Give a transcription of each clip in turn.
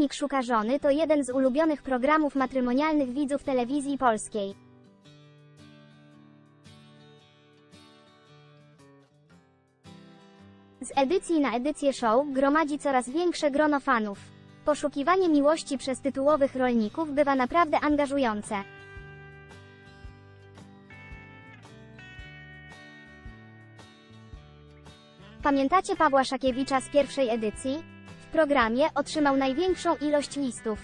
Rolnik szuka żony to jeden z ulubionych programów matrymonialnych widzów telewizji polskiej. Z edycji na edycję show gromadzi coraz większe grono fanów. Poszukiwanie miłości przez tytułowych rolników bywa naprawdę angażujące. Pamiętacie Pawła Szakiewicza z pierwszej edycji? Programie otrzymał największą ilość listów.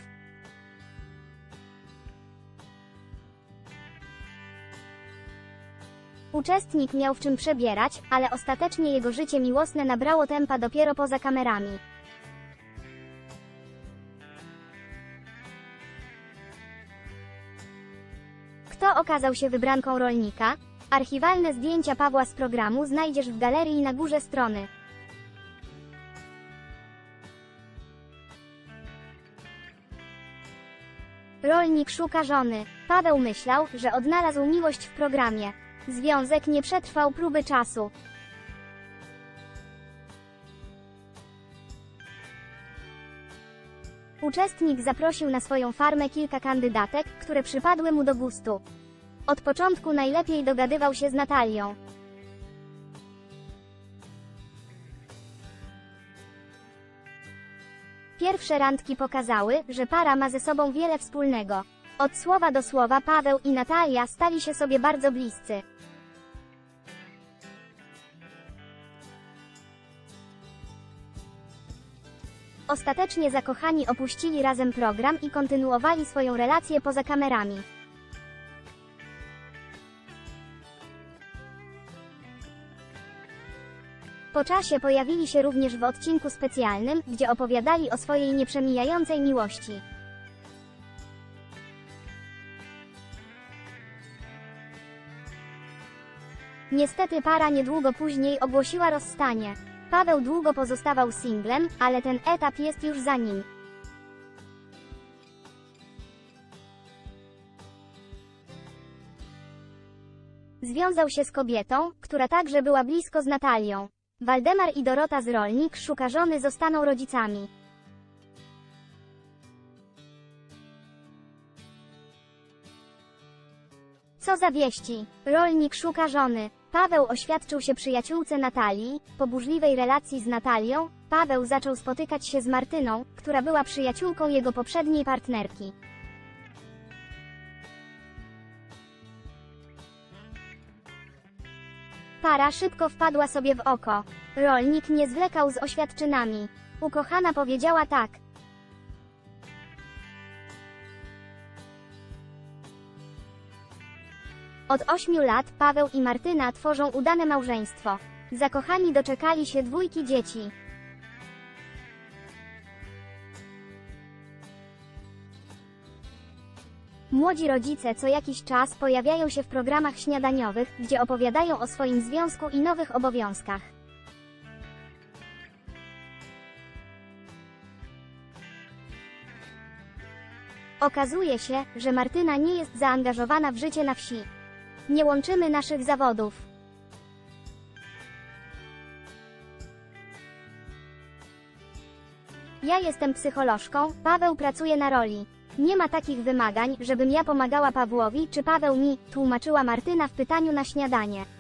Uczestnik miał w czym przebierać, ale ostatecznie jego życie miłosne nabrało tempa dopiero poza kamerami. Kto okazał się wybranką rolnika? Archiwalne zdjęcia Pawła z programu znajdziesz w galerii na górze strony. Rolnik szuka żony. Paweł myślał, że odnalazł miłość w programie. Związek nie przetrwał próby czasu. Uczestnik zaprosił na swoją farmę kilka kandydatek, które przypadły mu do gustu. Od początku najlepiej dogadywał się z Natalią. Pierwsze randki pokazały, że para ma ze sobą wiele wspólnego. Od słowa do słowa Paweł i Natalia stali się sobie bardzo bliscy. Ostatecznie zakochani opuścili razem program i kontynuowali swoją relację poza kamerami. Po czasie pojawili się również w odcinku specjalnym, gdzie opowiadali o swojej nieprzemijającej miłości. Niestety para niedługo później ogłosiła rozstanie. Paweł długo pozostawał singlem, ale ten etap jest już za nim. Związał się z kobietą, która także była blisko z Natalią. Waldemar i Dorota z Rolnik szuka żony zostaną rodzicami. Co za wieści? Rolnik szuka żony. Paweł oświadczył się przyjaciółce Natalii. Po burzliwej relacji z Natalią, Paweł zaczął spotykać się z Martyną, która była przyjaciółką jego poprzedniej partnerki. Para szybko wpadła sobie w oko. Rolnik nie zwlekał z oświadczynami. Ukochana powiedziała tak. Od ośmiu lat Paweł i Martyna tworzą udane małżeństwo. Zakochani doczekali się dwójki dzieci. Młodzi rodzice co jakiś czas pojawiają się w programach śniadaniowych, gdzie opowiadają o swoim związku i nowych obowiązkach. Okazuje się, że Martyna nie jest zaangażowana w życie na wsi. Nie łączymy naszych zawodów. Ja jestem psycholożką, Paweł pracuje na roli. Nie ma takich wymagań, żebym ja pomagała Pawłowi, czy Paweł mi, tłumaczyła Martyna w pytaniu na śniadanie.